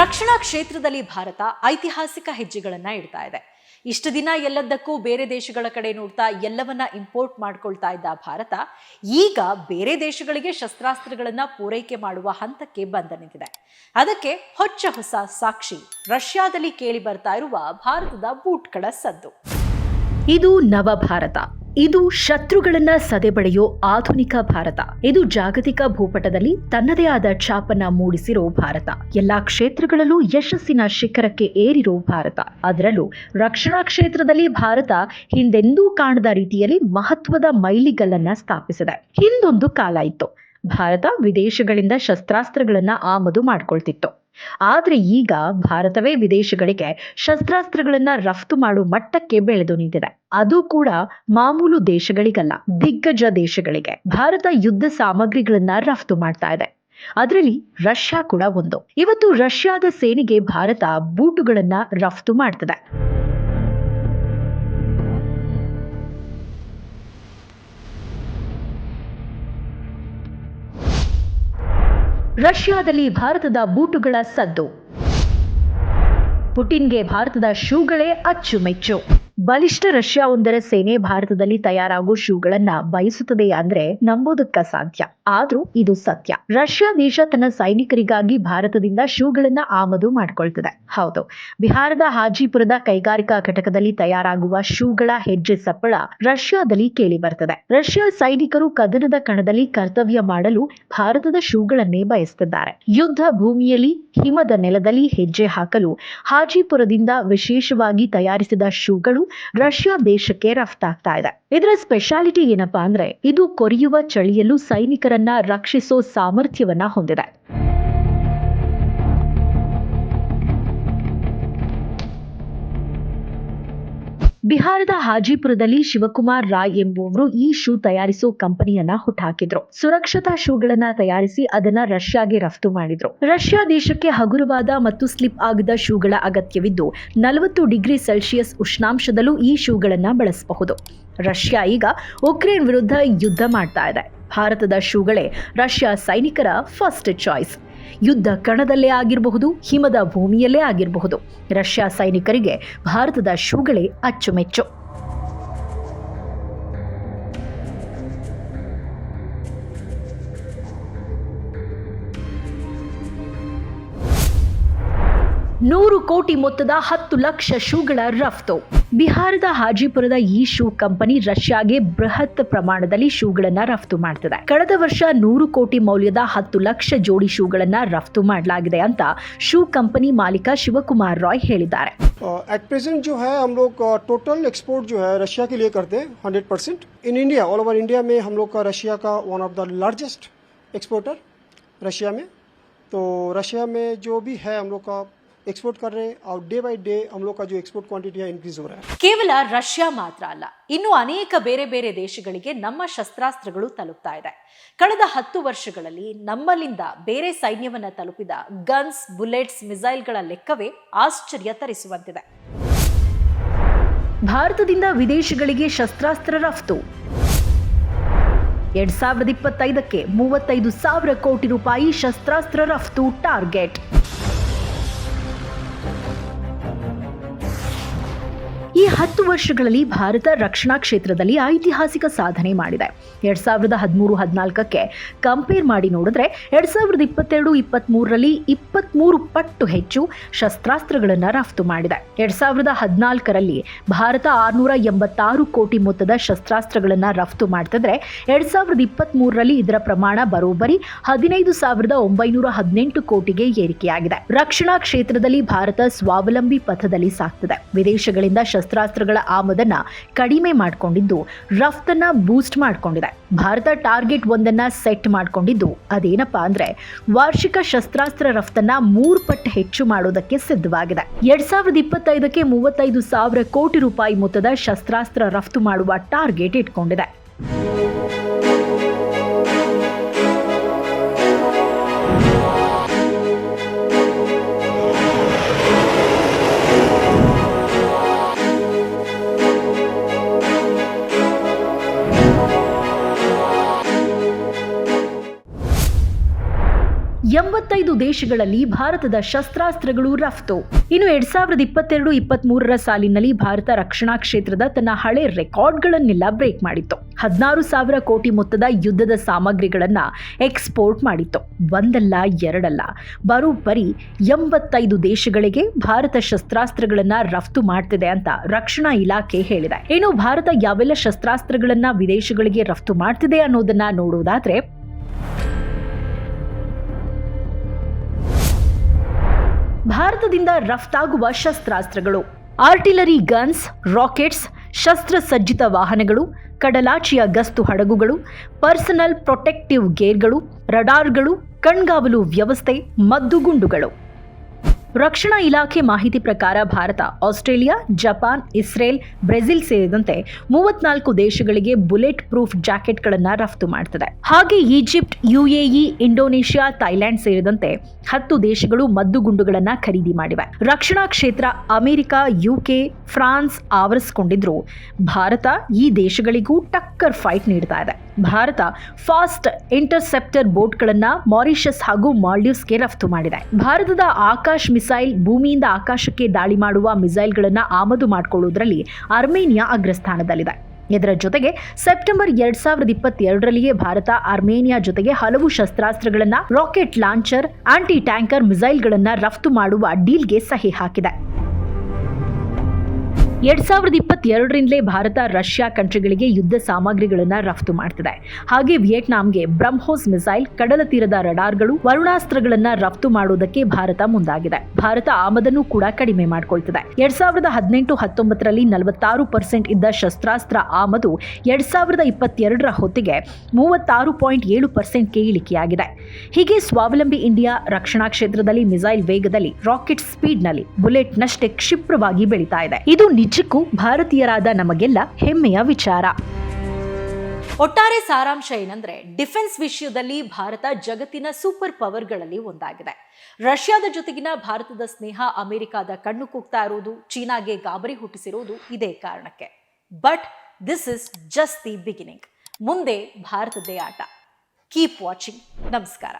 ರಕ್ಷಣಾ ಕ್ಷೇತ್ರದಲ್ಲಿ ಭಾರತ ಐತಿಹಾಸಿಕ ಹೆಜ್ಜೆಗಳನ್ನ ಇಡ್ತಾ ಇದೆ. ಇಷ್ಟು ದಿನ ಎಲ್ಲದಕ್ಕೂ ಬೇರೆ ದೇಶಗಳ ಕಡೆ ನೋಡ್ತಾ ಎಲ್ಲವನ್ನ ಇಂಪೋರ್ಟ್ ಮಾಡ್ಕೊಳ್ತಾ ಇದ್ದ ಭಾರತ, ಈಗ ಬೇರೆ ದೇಶಗಳಿಗೆ ಶಸ್ತ್ರಾಸ್ತ್ರಗಳನ್ನ ಪೂರೈಕೆ ಮಾಡುವ ಹಂತಕ್ಕೆ ಬಂದ ನಿಂತಿದೆ. ಅದಕ್ಕೆ ಹೊಚ್ಚ ಹೊಸ ಸಾಕ್ಷಿ ರಷ್ಯಾದಲ್ಲಿ ಕೇಳಿ ಬರ್ತಾ ಇರುವ ಭಾರತದ ಬೂಟ್ಗಳ ಸದ್ದು. ಇದು ನವ ಭಾರತ. ಇದು ಶತ್ರುಗಳನ್ನ ಸದೆಬಡೆಯೋ ಆಧುನಿಕ ಭಾರತ. ಇದು ಜಾಗತಿಕ ಭೂಪಟದಲ್ಲಿ ತನ್ನದೇ ಆದ ಛಾಪನ್ನ ಮೂಡಿಸಿರೋ ಭಾರತ. ಎಲ್ಲಾ ಕ್ಷೇತ್ರಗಳಲ್ಲೂ ಯಶಸ್ಸಿನ ಶಿಖರಕ್ಕೆ ಏರಿರೋ ಭಾರತ. ಅದರಲ್ಲೂ ರಕ್ಷಣಾ ಕ್ಷೇತ್ರದಲ್ಲಿ ಭಾರತ ಹಿಂದೆಂದೂ ಕಾಣದ ರೀತಿಯಲ್ಲಿ ಮಹತ್ವದ ಮೈಲಿಗಲ್ಲನ್ನ ಸ್ಥಾಪಿಸಿದೆ. ಹಿಂದೊಂದು ಕಾಲ ಇತ್ತು. ಭಾರತ ವಿದೇಶಗಳಿಂದ ಶಸ್ತ್ರಾಸ್ತ್ರಗಳನ್ನ ಆಮದು ಮಾಡ್ಕೊಳ್ತಿತ್ತು. ಆದ್ರೆ ಈಗ ಭಾರತವೇ ವಿದೇಶಗಳಿಗೆ ಶಸ್ತ್ರಾಸ್ತ್ರಗಳನ್ನ ರಫ್ತು ಮಾಡುವ ಮಟ್ಟಕ್ಕೆ ಬೆಳೆದು ನಿಂತಿದೆ. ಅದು ಕೂಡ ಮಾಮೂಲು ದೇಶಗಳಿಗಲ್ಲ, ದಿಗ್ಗಜ ದೇಶಗಳಿಗೆ. ಭಾರತ ಯುದ್ಧ ಸಾಮಗ್ರಿಗಳನ್ನ ರಫ್ತು ಮಾಡ್ತಾ ಇದೆ. ಅದರಲ್ಲಿ ರಷ್ಯಾ ಕೂಡ ಒಂದು. ಇವತ್ತು ರಷ್ಯಾದ ಸೇನೆಗೆ ಭಾರತ ಬೂಟುಗಳನ್ನ ರಫ್ತು ಮಾಡ್ತದೆ. ರಷ್ಯಾದಲ್ಲಿ ಭಾರತದ ಬೂಟುಗಳ ಸದ್ದು. ಪುಟಿನ್ಗೆ ಭಾರತದ ಶೂಗಳೇ ಅಚ್ಚುಮೆಚ್ಚು. ಬಲಿಷ್ಠ ರಷ್ಯಾ ಒಂದರ ಸೇನೆ ಭಾರತದಲ್ಲಿ ತಯಾರಾಗೋ ಶೂಗಳನ್ನ ಬಯಸುತ್ತದೆ ಅಂದ್ರೆ ನಂಬೋದಕ್ಕ ಸಾಧ್ಯ. ಆದ್ರೂ ಇದು ಸತ್ಯ. ರಷ್ಯಾ ದೇಶ ತನ್ನ ಸೈನಿಕರಿಗಾಗಿ ಭಾರತದಿಂದ ಶೂಗಳನ್ನ ಆಮದು ಮಾಡಿಕೊಳ್ತದೆ. ಹೌದು. ಬಿಹಾರದ ಹಾಜಿಪುರದ ಕೈಗಾರಿಕಾ ಘಟಕದಲ್ಲಿ ತಯಾರಾಗುವ ಶೂಗಳ ಹೆಜ್ಜೆ ಸಪ್ಪಳ ರಷ್ಯಾದಲ್ಲಿ ಕೇಳಿ ಬರ್ತದೆ ರಷ್ಯಾ ಸೈನಿಕರು ಕದನದ ಕಣದಲ್ಲಿ ಕರ್ತವ್ಯ ಮಾಡಲು ಭಾರತದ ಶೂಗಳನ್ನೇ ಬಯಸುತ್ತಿದ್ದಾರೆ ಯುದ್ಧ ಭೂಮಿಯಲ್ಲಿ ಹಿಮದ ನೆಲದಲ್ಲಿ ಹೆಜ್ಜೆ ಹಾಕಲು ಹಾಜಿಪುರದಿಂದ ವಿಶೇಷವಾಗಿ ತಯಾರಿಸಿದ ಶೂಗಳು ರಷ್ಯಾ ದೇಶಕ್ಕೆ ರಫ್ತಾಗ್ತಾ ಇದೆ. ಇದರ ಸ್ಪೆಷಾಲಿಟಿ ಏನಪ್ಪಾ ಅಂದ್ರೆ ಇದು ಕೊರಿಯುವ ಚಳಿಯಲ್ಲೂ ಸೈನಿಕರನ್ನ ರಕ್ಷಿಸೋ ಸಾಮರ್ಥ್ಯವನ್ನ ಹೊಂದಿದೆ. ಬಿಹಾರದ ಹಾಜಿಪುರದಲ್ಲಿ ಶಿವಕುಮಾರ್ ರಾಯ್ ಎಂಬುವವರು ಈ ಶೂ ತಯಾರಿಸೋ ಕಂಪನಿಯನ್ನ ಹುಟ್ಟಾಕಿದ್ರು ಸುರಕ್ಷತಾ ಶೂಗಳನ್ನ ತಯಾರಿಸಿ ಅದನ್ನ ರಷ್ಯಾಗೆ ರಫ್ತು ಮಾಡಿದ್ರು. ರಷ್ಯಾ ದೇಶಕ್ಕೆ ಹಗುರವಾದ ಮತ್ತು ಸ್ಲಿಪ್ ಆಗದ ಶೂಗಳ ಅಗತ್ಯವಿದ್ದು, ನಲವತ್ತು ಡಿಗ್ರಿ ಸೆಲ್ಸಿಯಸ್ ಉಷ್ಣಾಂಶದಲ್ಲೂ ಈ ಶೂಗಳನ್ನ ಬಳಸಬಹುದು. ರಷ್ಯಾ ಈಗ ಉಕ್ರೇನ್ ವಿರುದ್ಧ ಯುದ್ಧ ಮಾಡ್ತಾ ಇದೆ. ಭಾರತದ ಶೂಗಳೇ ರಷ್ಯಾ ಸೈನಿಕರ ಫಸ್ಟ್ ಚಾಯ್ಸ್ ಯುದ್ಧ ಕಣದಲ್ಲೇ ಆಗಿರಬಹುದು ಹಿಮದ ಭೂಮಿಯಲ್ಲೇ ಆಗಿರಬಹುದು. ರಷ್ಯಾ ಸೈನಿಕರಿಗೆ ಭಾರತದ ಶೂಗಳೇ ಅಚ್ಚುಮೆಚ್ಚು. ನೂರು ಕೋಟಿ ಮೊತ್ತದ ಹತ್ತು ಲಕ್ಷ ಶೂಗಳ ರಫ್ತು ಬಿಹಾರದ ಹಾಜಿಪುರದ ಈ ಶೂ ಕಂಪನಿ ರಷ್ಯಾಗೆ ಬೃಹತ್ ಪ್ರಮಾಣದಲ್ಲಿ ಶೂಗಳನ್ನ ರಫ್ತು ಮಾಡ್ತಿದೆ ಕಳೆದ ವರ್ಷ ನೂರು ಕೋಟಿ ಮೌಲ್ಯದ ಹತ್ತು ಲಕ್ಷ ಜೋಡಿ ಶೂಗಳನ್ನ ರಫ್ತು ಮಾಡಲಾಗಿದೆ ಅಂತ ಶೂ ಕಂಪನಿ ಮಾಲೀಕ ಶಿವಕುಮಾರ್ ರಾಯ್ ಹೇಳಿದ್ದಾರೆ एट प्रेजेंट जो है हम लोग टोटल एक्सपोर्ट जो है रशिया के लिए करते हैं hundred percent in India all over India में हम लोग का रशिया का one of the largest exporter Russia में तो रशिया में जो भी है हम लोग का एक्सपोर्ट कर रहे हैं और डे बाई डे हम लोग का जो एक्सपोर्ट क्वांटिटी है इंक्रीज हो रहा है ಕೇವಲ ರಷ್ಯಾ ಮಾತ್ರ ಅಲ್ಲ ಇನ್ನು ಅನೇಕ ಬೇರೆ ಬೇರೆ ದೇಶಗಳಿಗೆ ನಮ್ಮ ಶಸ್ತ್ರಾಸ್ತ್ರಗಳು ತಲುಪ್ತಾ ಇದೆ ಕಳೆದ ಹತ್ತು ವರ್ಷಗಳಲ್ಲಿ ನಮ್ಮಲ್ಲಿಂದ ಬೇರೆ ಸೈನ್ಯವನ್ನ ತಲುಪಿದ ಗನ್ಸ್ ಬುಲೆಟ್ಸ್ ಮಿಸೈಲ್ಗಳ ಲೆಕ್ಕವೇ ಆಶ್ಚರ್ಯ ತರಿಸುವಂತಿದೆ ಭಾರತದಿಂದ ವಿದೇಶಗಳಿಗೆ ಶಸ್ತ್ರಾಸ್ತ್ರ ರಫ್ತು ಎರಡ್ ಸಾವಿರದ ಇಪ್ಪತ್ತೈದಕ್ಕೆ ಮೂವತ್ತೈದು ಸಾವಿರ ಕೋಟಿ ರೂಪಾಯಿ ಶಸ್ತ್ರಾಸ್ತ್ರ ರಫ್ತು ಟಾರ್ಗೆಟ್ ಈ ಹತ್ತು ವರ್ಷಗಳಲ್ಲಿ ಭಾರತ ರಕ್ಷಣಾ ಕ್ಷೇತ್ರದಲ್ಲಿ ಐತಿಹಾಸಿಕ ಸಾಧನೆ ಮಾಡಿದೆ. ಎರಡ್ ಸಾವಿರದ ಹದಿಮೂರು ಹದಿನಾಲ್ಕಕ್ಕೆ ಕಂಪೇರ್ ಮಾಡಿ ನೋಡಿದ್ರೆ ಎರಡ್ ಸಾವಿರದ ಇಪ್ಪತ್ತೆರಡು ಇಪ್ಪತ್ತ್ಮೂರರಲ್ಲಿ ಇಪ್ಪತ್ತ್ಮೂರು ಪಟ್ಟು ಹೆಚ್ಚು ಶಸ್ತ್ರಾಸ್ತ್ರಗಳನ್ನು ರಫ್ತು ಮಾಡಿದೆ. ಎರಡ್ ಸಾವಿರದ ಹದಿನಾಲ್ಕರಲ್ಲಿ ಭಾರತ ಆರುನೂರ ಎಂಬತ್ತಾರು ಕೋಟಿ ಮೊತ್ತದ ಶಸ್ತ್ರಾಸ್ತ್ರಗಳನ್ನು ರಫ್ತು ಮಾಡ್ತಿದ್ರೆ ಎರಡ್ ಸಾವಿರದ ಇಪ್ಪತ್ತ್ಮೂರರಲ್ಲಿ ಇದರ ಪ್ರಮಾಣ ಬರೋಬ್ಬರಿ ಹದಿನೈದು ಸಾವಿರದ ಒಂಬೈನೂರ ಹದಿನೆಂಟು ಕೋಟಿಗೆ ಏರಿಕೆಯಾಗಿದೆ. ರಕ್ಷಣಾ ಕ್ಷೇತ್ರದಲ್ಲಿ ಭಾರತ ಸ್ವಾವಲಂಬಿ ಪಥದಲ್ಲಿ ಸಾಗ್ತದೆ. ವಿದೇಶಗಳಿಂದ ಶಸ್ತ್ರಾಸ್ತ್ರಗಳ ಆಮದನ್ನ ಕಡಿಮೆ ಮಾಡಿಕೊಂಡಿದ್ದು, ರಫ್ತನ್ನ ಬೂಸ್ಟ್ ಮಾಡಿಕೊಂಡಿದೆ. ಭಾರತ ಟಾರ್ಗೆಟ್ ಒಂದನ್ನ ಸೆಟ್ ಮಾಡಿಕೊಂಡಿದ್ದು ಅದೇನಪ್ಪಾ ಅಂದ್ರೆ, ವಾರ್ಷಿಕ ಶಸ್ತ್ರಾಸ್ತ್ರ ರಫ್ತನ್ನ ಮೂರು ಪಟ್ಟು ಹೆಚ್ಚು ಮಾಡೋದಕ್ಕೆ ಸಿದ್ಧವಾಗಿದೆ. ಎರಡ್ ಸಾವಿರದ ಇಪ್ಪತ್ತೈದಕ್ಕೆ ಮೂವತ್ತೈದು ಸಾವಿರ ಕೋಟಿ ರೂಪಾಯಿ ಮೊತ್ತದ ಶಸ್ತ್ರಾಸ್ತ್ರ ರಫ್ತು ಮಾಡುವ ಟಾರ್ಗೆಟ್ ಇಟ್ಕೊಂಡಿದೆ. ಎಂಬತ್ತೈದು ದೇಶಗಳಲ್ಲಿ ಭಾರತದ ಶಸ್ತ್ರಾಸ್ತ್ರಗಳು ರಫ್ತು. ಇನ್ನು ಎರಡ್ ಸಾವಿರದ ಇಪ್ಪತ್ತೆರಡು ಇಪ್ಪತ್ತ್ ಮೂರರ ಸಾಲಿನಲ್ಲಿ ಭಾರತ ರಕ್ಷಣಾ ಕ್ಷೇತ್ರದ ತನ್ನ ಹಳೆ ರೆಕಾರ್ಡ್ಗಳನ್ನೆಲ್ಲ ಬ್ರೇಕ್ ಮಾಡಿತ್ತು. ಹದಿನಾರು ಸಾವಿರ ಕೋಟಿ ಮೊತ್ತದ ಯುದ್ಧದ ಸಾಮಗ್ರಿಗಳನ್ನ ಎಕ್ಸ್ಪೋರ್ಟ್ ಮಾಡಿತ್ತು. ಒಂದಲ್ಲ, ಎರಡಲ್ಲ. ಬರೋಬ್ಬರಿ ಎಂಬತ್ತೈದು ದೇಶಗಳಿಗೆ ಭಾರತ ಶಸ್ತ್ರಾಸ್ತ್ರಗಳನ್ನ ರಫ್ತು ಮಾಡ್ತಿದೆ ಅಂತ ರಕ್ಷಣಾ ಇಲಾಖೆ ಹೇಳಿದೆ. ಇನ್ನು ಭಾರತ ಯಾವೆಲ್ಲ ಶಸ್ತ್ರಾಸ್ತ್ರಗಳನ್ನ ವಿದೇಶಗಳಿಗೆ ರಫ್ತು ಮಾಡ್ತಿದೆ ಅನ್ನೋದನ್ನ ನೋಡೋದಾದ್ರೆ ಭಾರತದಿಂದ ರಫ್ತಾಗುವ ಶಸ್ತ್ರಾಸ್ತ್ರಗಳು, ಆರ್ಟಿಲರಿ ಗನ್ಸ್, ರಾಕೆಟ್ಸ್, ಶಸ್ತ್ರಸಜ್ಜಿತ ವಾಹನಗಳು, ಕಡಲಾಚೆಯ ಗಸ್ತು ಹಡಗುಗಳು, ಪರ್ಸನಲ್ ಪ್ರೊಟೆಕ್ಟಿವ್ ಗೇರ್ಗಳು, ರಡಾರ್ಗಳು, ಕಣ್ಗಾವಲು ವ್ಯವಸ್ಥೆ, ಮದ್ದುಗುಂಡುಗಳು. ರಕ್ಷಣಾ ಇಲಾಖೆ ಮಾಹಿತಿ ಪ್ರಕಾರ Bharat, Australia, Japan, Israel, Brazil ಸೇರಿದಂತೆ ಮೂವತ್ನಾಲ್ಕು ದೇಶಗಳಿಗೆ ಬುಲೆಟ್ ಪ್ರೂಫ್ ಜಾಕೆಟ್ಗಳನ್ನು ರಫ್ತು ಮಾಡ್ತದೆ. ಹಾಗೆ ಈಜಿಪ್ಟ್, ಯುಎಇ, ಇಂಡೋನೇಷ್ಯಾ ಥೈಲ್ಯಾಂಡ್ ಸೇರಿದಂತೆ ಹತ್ತು ದೇಶಗಳು ಮದ್ದುಗುಂಡುಗಳನ್ನು ಖರೀದಿ ಮಾಡಿವೆ. ರಕ್ಷಣಾ ಕ್ಷೇತ್ರ ಅಮೆರಿಕ, ಯುಕೆ, ಫ್ರಾನ್ಸ್ ಆವರಿಸಿಕೊಂಡಿದ್ರು. ಭಾರತ ಈ ದೇಶಗಳಿಗೂ ಟಕ್ಕರ್ ಫೈಟ್ ನೀಡ್ತಾ ಇದೆ. ಭಾರತ ಫಾಸ್ಟ್ ಇಂಟರ್ಸೆಪ್ಟರ್ ಬೋಟ್ಗಳನ್ನು ಮಾರಿಷಸ್ ಹಾಗೂ ಮಾಲ್ಡೀವ್ಸ್ಗೆ ರಫ್ತು ಮಾಡಿದೆ. ಭಾರತದ ಆಕಾಶ್ ಮಿಸೈಲ್ ಭೂಮಿಯಿಂದ ಆಕಾಶಕ್ಕೆ ದಾಳಿ ಮಾಡುವ ಮಿಸೈಲ್ಗಳನ್ನು ಆಮದು ಮಾಡಿಕೊಳ್ಳುವುದರಲ್ಲಿ ಅರ್ಮೇನಿಯಾ ಅಗ್ರಸ್ಥಾನದಲ್ಲಿದೆ. ಇದರ ಜೊತೆಗೆ ಸೆಪ್ಟೆಂಬರ್ ಎರಡ್ ಸಾವಿರದ ಇಪ್ಪತ್ತೆರಡರಲ್ಲಿಯೇ ಭಾರತ ಅರ್ಮೇನಿಯಾ ಜೊತೆಗೆ ಹಲವು ಶಸ್ತ್ರಾಸ್ತ್ರಗಳನ್ನ ರಾಕೆಟ್ ಲಾಂಚರ್ ಆಂಟಿ ಟ್ಯಾಂಕರ್ ಮಿಸೈಲ್ಗಳನ್ನು ರಫ್ತು ಮಾಡುವ ಡೀಲ್ಗೆ ಸಹಿ ಹಾಕಿದೆ. ಎರಡ್ ಸಾವಿರದ ಇಪ್ಪತ್ತೆರಡರಿಂದಲೇ ಭಾರತ ರಷ್ಯಾ ಕಂಟ್ರಿಗಳಿಗೆ ಯುದ್ಧ ಸಾಮಗ್ರಿಗಳನ್ನ ರಫ್ತು ಮಾಡ್ತಿದೆ. ಹಾಗೆ ವಿಯೆಟ್ನಾಂಗೆ ಬ್ರಹ್ಮೋಸ್ ಮಿಸೈಲ್, ಕಡಲ ತೀರದ ರಡಾರ್ಗಳು, ವರುಣಾಸ್ತ್ರಗಳನ್ನ ರಫ್ತು ಮಾಡುವುದಕ್ಕೆ ಭಾರತ ಮುಂದಾಗಿದೆ. ಭಾರತ ಆಮದನ್ನು ಕೂಡ ಕಡಿಮೆ ಮಾಡಿಕೊಳ್ತಿದೆ. ಎರಡ್ ಸಾವಿರದ ಹದಿನೆಂಟು ಹತ್ತೊಂಬತ್ತರಲ್ಲಿ ನಲವತ್ತಾರು ಪರ್ಸೆಂಟ್ ಇದ್ದ ಶಸ್ತ್ರಾಸ್ತ್ರ ಆಮದು ಎರಡ್ ಸಾವಿರದ ಇಪ್ಪತ್ತೆರಡರ ಹೊತ್ತಿಗೆ ಮೂವತ್ತಾರು ಪಾಯಿಂಟ್ ಏಳು ಪರ್ಸೆಂಟ್ಗೆ ಇಳಿಕೆಯಾಗಿದೆ ಹೀಗೆ ಸ್ವಾವಲಂಬಿ ಇಂಡಿಯಾ ರಕ್ಷಣಾ ಕ್ಷೇತ್ರದಲ್ಲಿ ಮಿಸೈಲ್ ವೇಗದಲ್ಲಿ ರಾಕೆಟ್ ಸ್ಪೀಡ್ನಲ್ಲಿ ಬುಲೆಟ್ನಷ್ಟೇ ಕ್ಷಿಪ್ರವಾಗಿ ಬೆಳೀತಾ ಇದೆ. ಇದು ನಿಜಕ್ಕೂ ಭಾರತೀಯರಾದ ನಮಗೆಲ್ಲ ಹೆಮ್ಮೆಯ ವಿಚಾರ. ಒಟ್ಟಾರೆ ಸಾರಾಂಶ ಏನಂದ್ರೆ, ಡಿಫೆನ್ಸ್ ವಿಷಯದಲ್ಲಿ ಭಾರತ ಜಗತ್ತಿನ ಸೂಪರ್ ಪವರ್ಗಳಲ್ಲಿ ಒಂದಾಗಿದೆ. ರಷ್ಯಾದ ಜೊತೆಗಿನ ಭಾರತದ ಸ್ನೇಹ ಅಮೆರಿಕಾದ ಕಣ್ಣು ಕುಗ್ತಾ ಇರೋದು, ಚೀನಾಗೆ ಗಾಬರಿ ಹುಟ್ಟಿಸಿರೋದು ಇದೇ ಕಾರಣಕ್ಕೆ. But this is just the beginning ಮುಂದೆ ಭಾರತದೇ ಆಟ. ಕೀಪ್ ವಾಚಿಂಗ್ ನಮಸ್ಕಾರ.